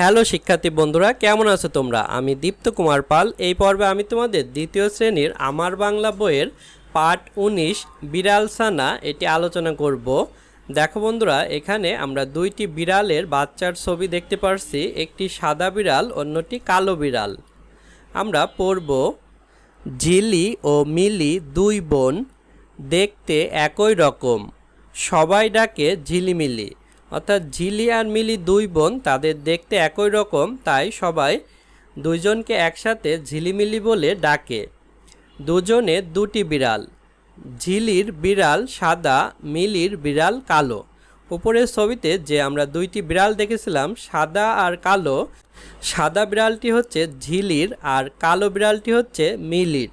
Hello শিক্ষার্থী বন্ধুরা, কেমন আছো তোমরা? আমি দীপ্ত কুমার পাল। এই পর্বে আমি তোমাদের দ্বিতীয় শ্রেণির আমার বাংলা বইয়ের পাঠ উনিশ, বিড়াল সানা, এটি আলোচনা করব। দেখো বন্ধুরা, এখানে আমরা দুইটি বিড়ালের বাচ্চার ছবি দেখতে পারছি। একটি সাদা বিড়াল, অন্যটি কালো বিড়াল। আমরা পড়ব, ঝিলি ও মিলি দুই বোন দেখতে একই রকম। সবাই ডাকে ঝিলিমিলি। অর্থাৎ ঝিলি আর মিলি দুই বোন তাদের দেখতে একই রকম, তাই সবাই দুইজনকে একসাথে ঝিলিমিলি বলে ডাকে। দুজনে দুটি বিড়াল ঝিলির বিড়াল সাদা, মিলির বিড়াল কালো। উপরের ছবিতে যে আমরা দুইটি বিড়াল দেখেছিলাম, সাদা আর কালো, সাদা বিড়ালটি হচ্ছে ঝিলির আর কালো বিড়ালটি হচ্ছে মিলির।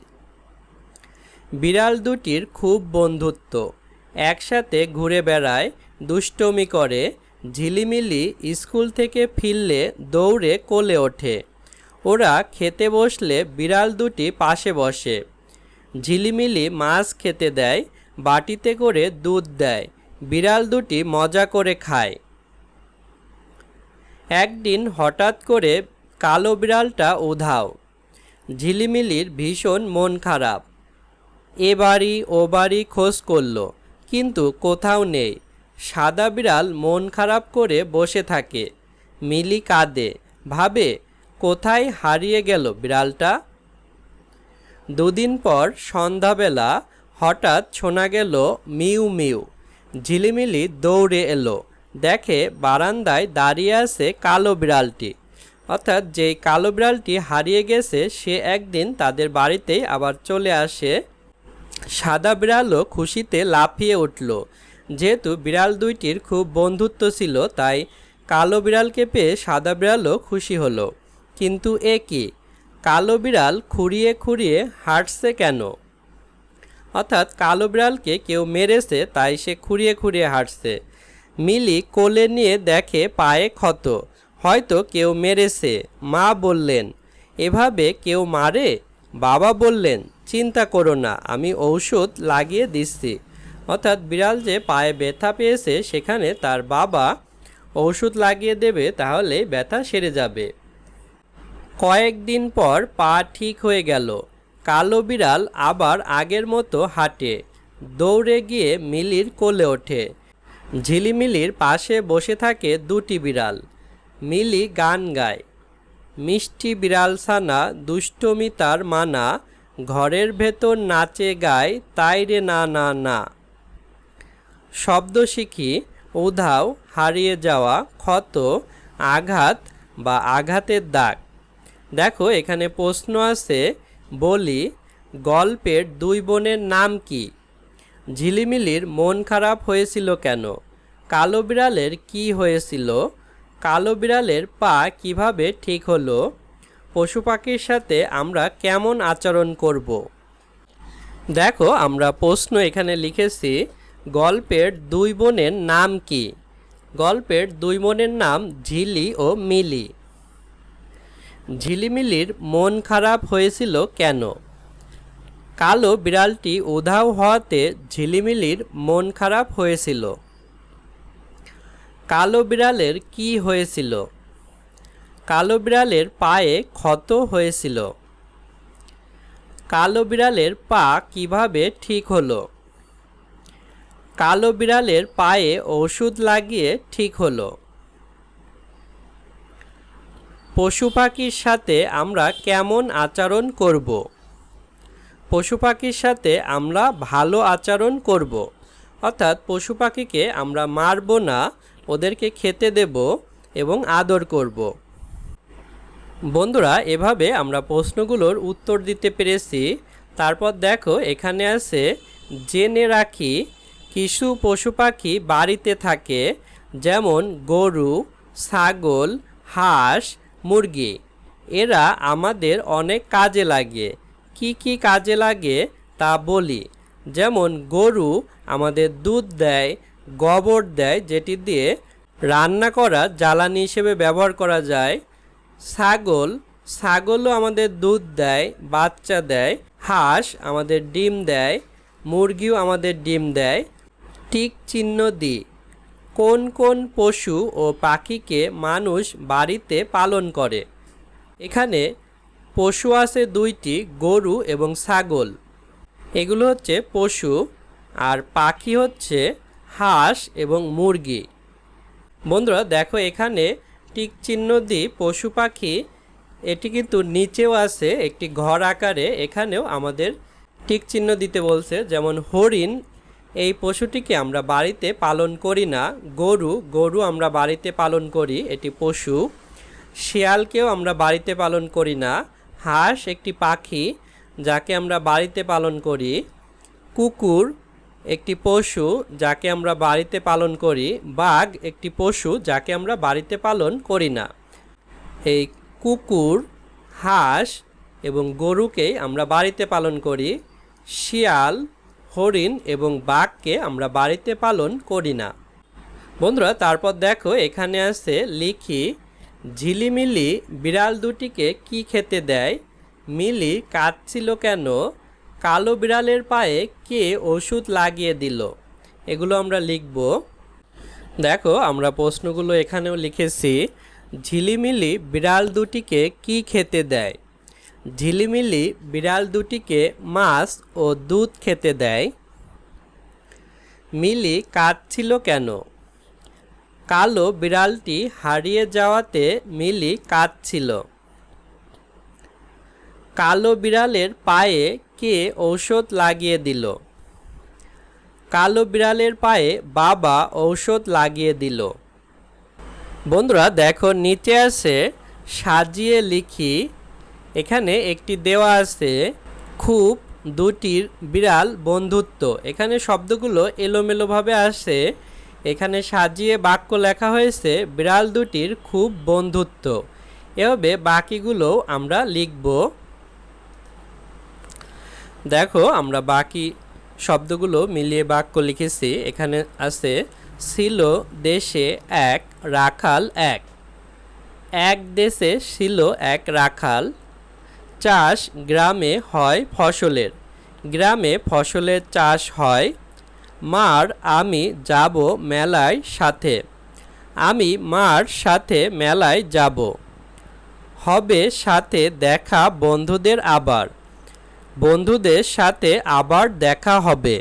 বিড়াল দুটির খুব বন্ধুত্ব, একসাথে ঘুরে বেড়ায় দুষ্টমি করে, ঝিলিমিলি স্কুল থেকে ফিরলে দৌড়ে কোলে ওঠে। ওরা খেতে বসলে বিড়াল দুটি পাশে বসে। ঝিলিমিলি মাছ খেতে দেয়, বাটিতে করে দুধ দেয়, বিড়াল দুটি মজা করে খায়। একদিন হঠাৎ করে কালো বিড়ালটা উধাও। ঝিলিমিলির ভীষণ মন খারাপ। এ বাড়ি, ও বাড়ি খোঁজ করল, কিন্তু কোথাও নেই। সাদা বিড়াল মন খারাপ করে বসে থাকে। মিলি কাঁদে। ভাবে, কোথায় হারিয়ে গেল বিড়ালটা? দুদিন পর সন্ধ্যাবেলা হঠাৎ শোনা গেল মিউ মিউ। ঝিলিমিলি দৌড়ে এলো। দেখে বারান্দায় দাঁড়িয়ে আছে কালো বিড়ালটি। অর্থাৎ যেই কালো বিড়ালটি হারিয়ে গেছে, সে একদিন তাদের বাড়িতেই আবার চলে আসে। সাদা বিড়ালও খুশিতে লাফিয়ে উঠল। যেহেতু বিড়াল দুইটির খুব বন্ধুত্ব ছিল, তাই কালো বিড়ালকে পেয়ে সাদা বিড়ালও খুশি হলো। কিন্তু এ কি? কালো বিড়াল খুঁড়িয়ে খুঁড়িয়ে হাঁটছে কেন? অর্থাৎ কালো বিড়ালকে কেউ মেরেছে, তাই সে খুঁড়িয়ে খুঁড়িয়ে হাঁটছে। মিলি কোলে নিয়ে দেখে পায়ে ক্ষত। হয়তো কেউ মেরেছে, মা বললেন। এভাবে কেউ মারে? বাবা বললেন, চিন্তা করো না, আমি ঔষধ লাগিয়ে দিচ্ছি। অর্থাৎ বিড়াল যে পায়ে ব্যথা পেয়েছে, সেখানে তার বাবা ওষুধ লাগিয়ে দেবে, তাহলে ব্যথা সেরে যাবে। কয়েকদিন পর পা ঠিক হয়ে গেল। কালো বিড়াল আবার আগের মতো হাঁটে, দৌড়ে গিয়ে মিলির কোলে ওঠে। ঝিলিমিলির পাশে বসে থাকে দুটি বিড়াল। মিলি গান গায়। মিষ্টি বিড়াল ছানা দুষ্টমিতার মানা, ঘরের ভেতর নাচে গায়, তাই রে না না না। শব্দ শিখি, উধাও, হারিয়ে যাওয়া, ক্ষত, আঘাত বা আঘাতের দাগ। দেখো, এখানে প্রশ্ন আছে, বলি, গল্পের দুই বোনের নাম কি? ঝিলিমিলির মন খারাপ হয়েছিল কেন? কালো বিড়ালের কি হয়েছিল? কালো বিড়ালের পা কীভাবে ঠিক হলো? পশু পাখির সাথে আমরা কেমন আচরণ করব? দেখো, আমরা প্রশ্ন এখানে লিখেছি গল্পের দুই বোনের নাম কি? গল্পের দুই বোনের নাম ঝিলি ও মিলি। ঝিলিমিলির মন খারাপ হয়েছিল কেন? কালো বিড়ালটি উধাও হওয়াতে ঝিলিমিলির মন খারাপ হয়েছিল। কালো বিড়ালের কি হয়েছিল? কালো বিড়ালের পায়ে ক্ষত হয়েছিল। কালো বিড়ালের পা কীভাবে ঠিক হলো? কালো বিড়ালের পায়ে ওষুধ লাগিয়ে ঠিক হলো। পশু পাখির সাথে আমরা কেমন আচরণ করব? পশু পাখির সাথে আমরা ভালো আচরণ করব। অর্থাৎ পশু পাখিকে আমরা মারব না, ওদেরকে খেতে দেব এবং আদর করব। বন্ধুরা, এভাবে আমরা প্রশ্নগুলোর উত্তর দিতে পেরেছি। তারপর দেখো, এখানে আছে, জেনে রাখি কিছু পশু পাখি বাড়িতে থাকে, যেমন গরু, ছাগল, হাঁস, মুরগি। এরা আমাদের অনেক কাজে লাগে। কি কি কাজে লাগে তা বলি। যেমন গরু আমাদের দুধ দেয়, গোবর দেয়, যেটি দিয়ে রান্না করা জ্বালানি হিসেবে ব্যবহার করা যায়। ছাগল, ছাগলও আমাদের দুধ দেয়, বাচ্চা দেয়, হাঁস আমাদের ডিম দেয়, মুরগিও আমাদের ডিম দেয়। টিক চিহ্ন দিই। কোন কোন পশু ও পাখিকে মানুষ বাড়িতে পালন করে? এখানে পশু আছে দুইটি, গরু এবং ছাগল। এগুলো হচ্ছে পশু আর পাখি হচ্ছে হাঁস এবং মুরগি। বন্ধুরা, দেখো এখানে টিক চিহ্ন দিই পশু পাখি। এটি কিন্তু নিচেও আছে, একটি ঘর আকারে। এখানেও আমাদের টিক চিহ্ন দিতে বলছে, যেমন হরিণ এই পশুটিকে আমরা বাড়িতে পালন করি না। গরু গরু আমরা বাড়িতে পালন করি, এটি পশু। শিয়ালকেও আমরা বাড়িতে পালন করি না। হাঁস একটি পাখি, যাকে আমরা বাড়িতে পালন করি। কুকুর একটি পশু, যাকে আমরা বাড়িতে পালন করি। বাঘ একটি পশু, যাকে আমরা বাড়িতে পালন করি না। এই কুকুর, হাঁস এবং গরুকেই আমরা বাড়িতে পালন করি। শিয়াল হরিণ এবং বাঘকে আমরা বাড়িতে পালন করি না। বন্ধুরা, তারপর দেখো, এখানে আছে লিখি, ঝিলিমিলি, বিড়াল দুটিকে কি খেতে দেয়? মিলি কাঁদছিল কেন? কালো বিড়ালের পায়ে কে ওষুধ লাগিয়ে দিল? এগুলো আমরা লিখব। দেখো, আমরা প্রশ্নগুলো এখানেও লিখেছি, ঝিলিমিলি বিড়াল দুটিকে কি খেতে দেয়? ঝিলিমিলি বিড়াল দুটিকে মাছ ও দুধ খেতে দেয়। মিলি কাঁদছিল কেন? কালো বিড়ালটি হারিয়ে যাওয়াতে মিলি কাঁদছিল। কালো বিড়ালের পায়ে কে ঔষধ লাগিয়ে দিল? কালো বিড়ালের পায়ে বাবা ঔষধ লাগিয়ে দিল। বন্ধুরা, দেখো, নিচে আছে সাজিয়ে লিখি এখানে একটি দেওয়া আছে, খুব দুটির বিড়াল বন্ধুত্ব। এখানে শব্দগুলো এলোমেলোভাবে আসে। এখানে সাজিয়ে বাক্য লেখা হয়েছে, বিড়াল দুটির খুব বন্ধুত্ব। এভাবে বাকিগুলো আমরা লিখব। দেখো, আমরা বাকি শব্দগুলো মিলিয়ে বাক্য লিখেছি। এখানে আছে, ছিল দেশে এক রাখাল এক। এক দেশে ছিল এক রাখাল চাষ গ্রামে হয় ফসলের। গ্রামে ফসলের চাষ হয়। মার আমি যাব মেলায় সাথে। আমি মার সাথে মেলায় যাব। হবে সাথে দেখা বন্ধুদের আবার। বন্ধুদের সাথে আবার দেখা হবে।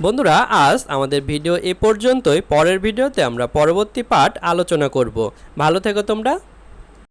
বন্ধুরা, আজ আমাদের ভিডিও এ পর্যন্তই। পরের ভিডিওতে আমরা পরবর্তী পাঠ আলোচনা করব। ভালো থেকো তোমরা।